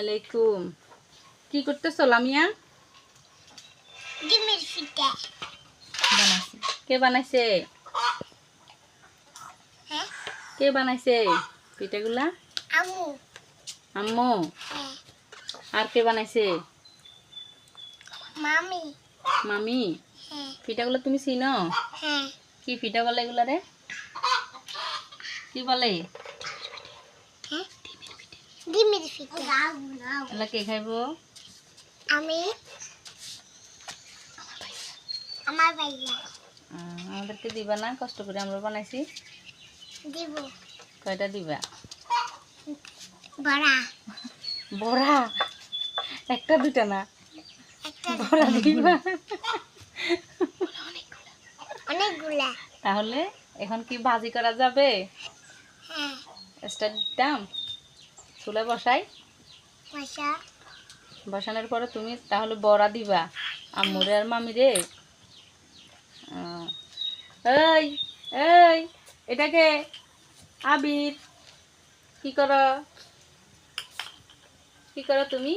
আলাইকুম। কি করতেছ লামিয়া? ডিমের বানাইছে। কে বানাইছে? হ্যাঁ? কে বানাইছে পিঠাগুলা? আমু আম্মু? হ্যাঁ। আর কে বানাইছে? মামি। মামি? হ্যাঁ। পিঠাগুলো তুমি চিনো? হ্যাঁ। কি পিঠা বলে এগুলা রে কি বলে? ডিমের ফিটা এগুলা কে খাইব আমি আমার ভাইয়া আমাদেরকে দিবা না কষ্ট করে আমরা বানাইছি। দিব। কয়টা দিবা? বড়া। বড়া? একটা দুটা না? বড়া দিবা? অনেকগুলা। তাহলে এখন কি ভাজি করা যাবে? হ্যাঁ। স্টার্ট দাম চুলে বসাই। বসানোর পরে তুমি তাহলে বড়া দিবা। আম্মুরে আর মামিরে রে এই এই এটাকে আবির। কি করো? কি করো তুমি?